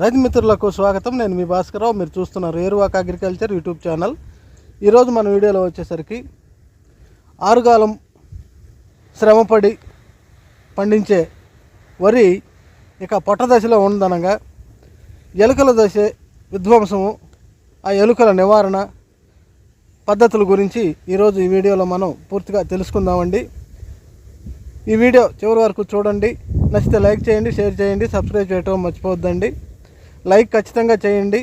రైతు మిత్రులకు స్వాగతం. నేను మీ భాస్కరరావు. మీరు చూస్తున్నారు ఏరువాక అగ్రికల్చర్ యూట్యూబ్ ఛానల్. ఈరోజు మన వీడియోలో వచ్చేసరికి ఆరుగాలం శ్రమపడి పండించే వరి ఇక పొట్ట దశలో ఉందనగా ఎలుకల దశ విధ్వంసము ఆ ఎలుకల నివారణ పద్ధతుల గురించి ఈరోజు ఈ వీడియోలో మనం పూర్తిగా తెలుసుకుందామండి. ఈ వీడియో చివరి వరకు చూడండి. నచ్చితే లైక్ చేయండి షేర్ చేయండి సబ్స్క్రైబ్ చేయటం మర్చిపోవద్దండి. లైక్ ఖచ్చితంగా చేయండి.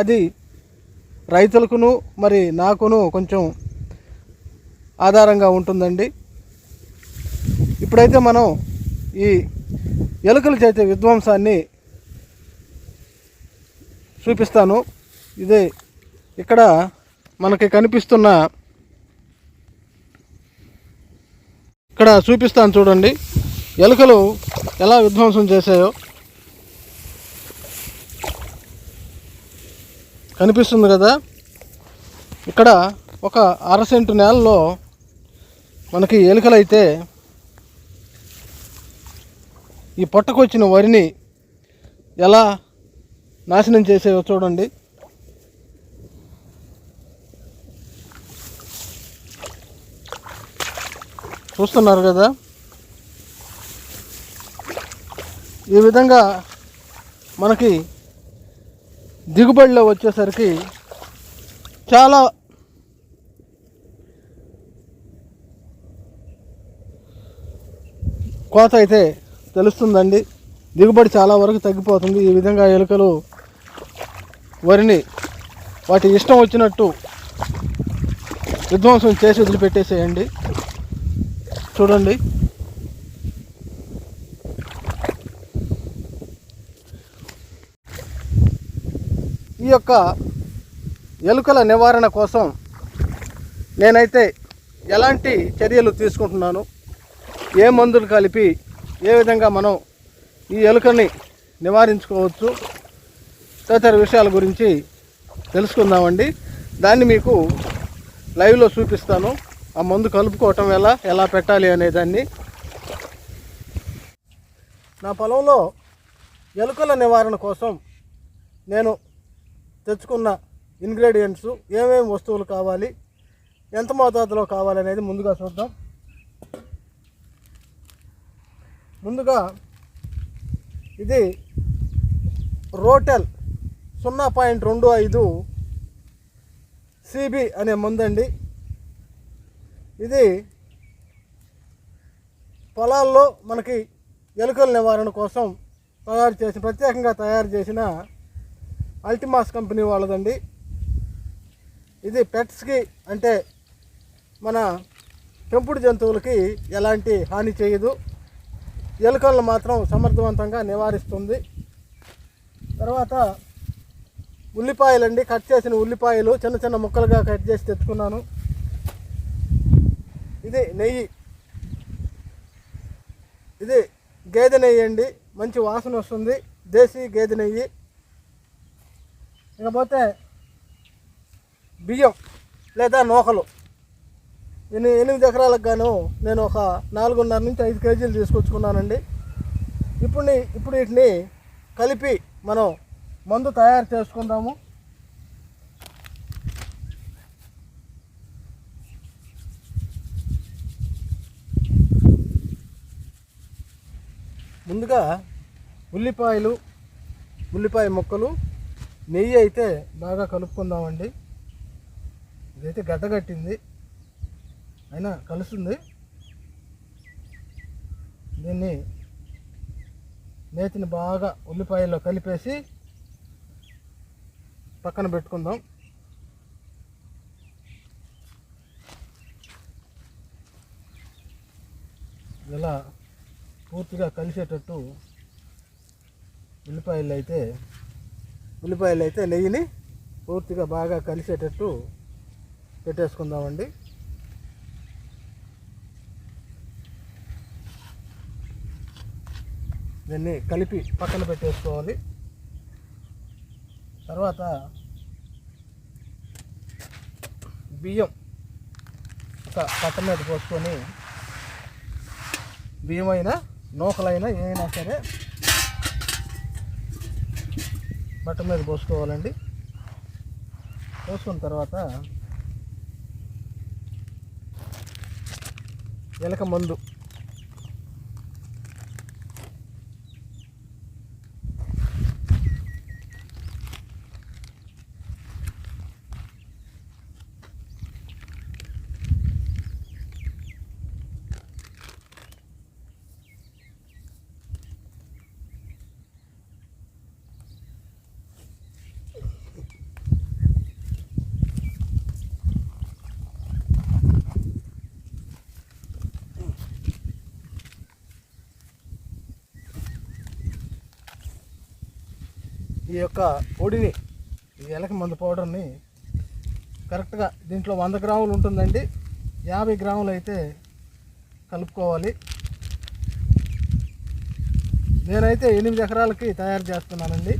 అది రైతులకును మరి నాకును కొంచెం ఆధారంగా ఉంటుందండి. ఇప్పుడైతే మనం ఈ ఎలుకలు చేసే విధ్వంసాన్ని చూపిస్తాను. ఇదే ఇక్కడ మనకి కనిపిస్తున్న ఇక్కడ చూపిస్తాను చూడండి. ఎలుకలు ఎలా విధ్వంసం చేశాయో. కనిపిస్తుంది కదా? ఇక్కడ ఒక అర సెంటు నేలలో మనకి ఎలుకలైతే ఈ పొట్టకొచ్చిన వరిని ఎలా నాశనం చేసేవో చూడండి. చూస్తున్నారు కదా? ఈ విధంగా మనకి దిగుబడిలో వచ్చేసరికి చాలా కోత అయితే తెలుస్తుందండి. దిగుబడి చాలా వరకు తగ్గిపోతుంది. ఈ విధంగా ఎలుకలు వరిని వాటి ఇష్టం వచ్చినట్టు విధ్వంసం చేసి వదిలిపెట్టేసేయండి. చూడండి. ఈ యొక్క ఎలుకల నివారణ కోసం నేనైతే ఎలాంటి చర్యలు తీసుకుంటున్నాను? ఏ మందులు కలిపి ఏ విధంగా మనం ఈ ఎలుకని నివారించుకోవచ్చు? తదితర విషయాల గురించి తెలుసుకుందామండి. దాన్ని మీకు లైవ్లో చూపిస్తాను. ఆ మందు కలుపుకోవటం ఎలా ఎలా పెట్టాలి అనే దాన్ని. నా పొలంలో ఎలుకల నివారణ కోసం నేను తెచ్చుకున్న ఇంగ్రీడియంట్స్ ఏమేమి వస్తువులు కావాలి ఎంత మోతాదులో కావాలి అనేది ముందుగా చూద్దాం. ముందుగా ఇది రోటెల్ సున్నా పాయింట్ రెండు ఐదు సిబి అనే మందండి. ఇది పొలాల్లో మనకి ఎలుకల నివారణ కోసం తయారు చేసిన ప్రత్యేకంగా తయారు చేసిన అల్టిమాస్ కంపెనీ వాళ్ళదండి. ఇది పెట్స్కి అంటే మన పెంపుడు జంతువులకి ఎలాంటి హాని చేయదు. ఎలుకలను మాత్రం సమర్థవంతంగా నివారిస్తుంది. తర్వాత ఉల్లిపాయలండి కట్ చేసిన ఉల్లిపాయలు చిన్న చిన్న ముక్కలుగా కట్ చేసి తెచ్చుకున్నాను. ఇది నెయ్యి. ఇది గేదె నెయ్యి అండి. మంచి వాసన వస్తుంది. దేశీ గేదె నెయ్యి. ఇకపోతే బియ్యం లేదా నూకలు. ఎన్ని ఎనిమిది ఎకరాలకు గాను నేను ఒక నాలుగున్నర నుంచి ఐదు కేజీలు తీసుకొచ్చుకున్నానండి. ఇప్పుడు నీ- ఇప్పుడు వీటిని కలిపి మనం మందు తయారు చేసుకుందాము. ముందుగా ఉల్లిపాయలు ఉల్లిపాయ ముక్కలు నెయ్యి అయితే బాగా కలుపుకుందామండి. ఇదైతే గడ్డగట్టింది అయినా కలుస్తుంది. దీన్ని నేతిని బాగా ఉల్లిపాయల్లో కలిపేసి పక్కన పెట్టుకుందాం. ఇలా పూర్తిగా కలిసేటట్టు ఉల్లిపాయలు అయితే ఉల్లిపాయలు అయితే నెయ్యిని పూర్తిగా బాగా కలిసేటట్టు పెట్టేసుకుందామండి. దీన్ని కలిపి పక్కన పెట్టేసుకోవాలి. తర్వాత బియ్యం ఒక పట్ట మీద పోసుకొని బియ్యం అయినా నూకలైనా ఏమైనా సరే బట్ట మీద పోసుకోవాలండి. పోసుకున్న తర్వాత ఎలక మందు. ఈ యొక్క పొడిని ఈ ఎలక మందు పౌడర్ని కరెక్ట్గా దీంట్లో వంద గ్రాములు ఉంటుందండి. యాభై గ్రాములు అయితే కలుపుకోవాలి. నేనైతే ఎనిమిది ఎకరాలకి తయారు చేస్తున్నానండి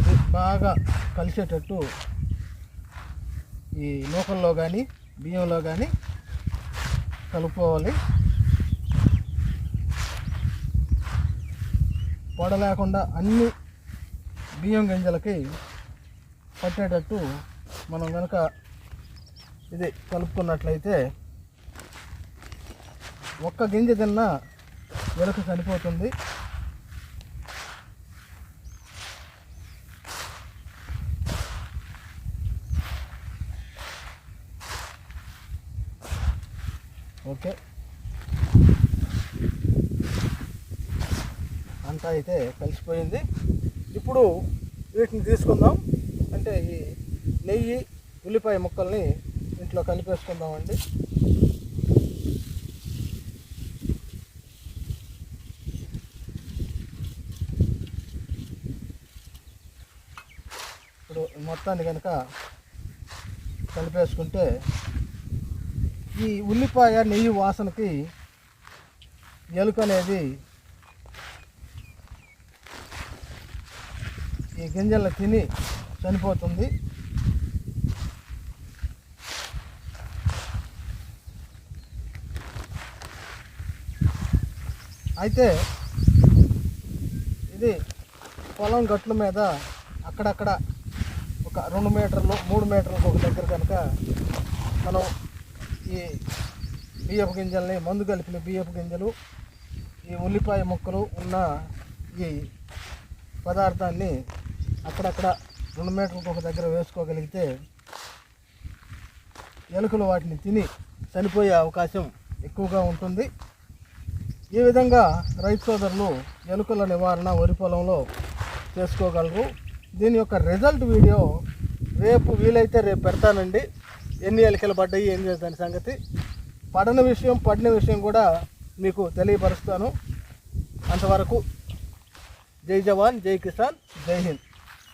ఇది బాగా కలిసేటట్టు ఈ నూకల్లో కానీ బియ్యంలో కానీ కలుపుకోవాలి. పొడ లేకుండా అన్ని బియ్యం గింజలకి పట్టేటట్టు మనం కనుక ఇది కలుపుకున్నట్లయితే ఒక్క గింజ తిన్నా వెనుక చనిపోతుంది ఓకే. అంతా అయితే కలిసిపోయింది. ఇప్పుడు వీటిని తీసుకుందాం. అంటే ఈ నెయ్యి ఉల్లిపాయ ముక్కల్ని ఇంట్లో కలిపేసుకుందామండి. ఇప్పుడు మొత్తాన్ని కనుక కలిపేసుకుంటే ఈ ఉల్లిపాయ నెయ్యి వాసనకి ఎలుక అనేది ఈ గింజలను తిని చనిపోతుంది. అయితే ఇది పొలం గట్ల మీద అక్కడక్కడ ఒక రెండు మీటర్లు మూడు మీటర్లకు ఒక దగ్గర కనుక మనం ఈ బియ్యపు గింజల్ని మందు కలిపిన బియ్యపు గింజలు ఈ ఉల్లిపాయ ముక్కలు ఉన్న ఈ పదార్థాన్ని అక్కడక్కడ రెండు మీటర్లకు ఒక దగ్గర వేసుకోగలిగితే ఎలుకలు వాటిని తిని చనిపోయే అవకాశం ఎక్కువగా ఉంటుంది. ఈ విధంగా రైతు సోదరులు ఎలుకల నివారణ వరి పొలంలో చేసుకోగలరు. దీని యొక్క రిజల్ట్ వీడియో రేపు వీలైతే రేపు పెడతానండి. ఎన్ని ఎలికలు పడ్డాయి ఏం చేస్తాను సంగతి. పడని విషయం పడిన విషయం కూడా మీకు తెలియపరుస్తాను. అంతవరకు జై జవాన్ జై కిసాన్ జై హింద్.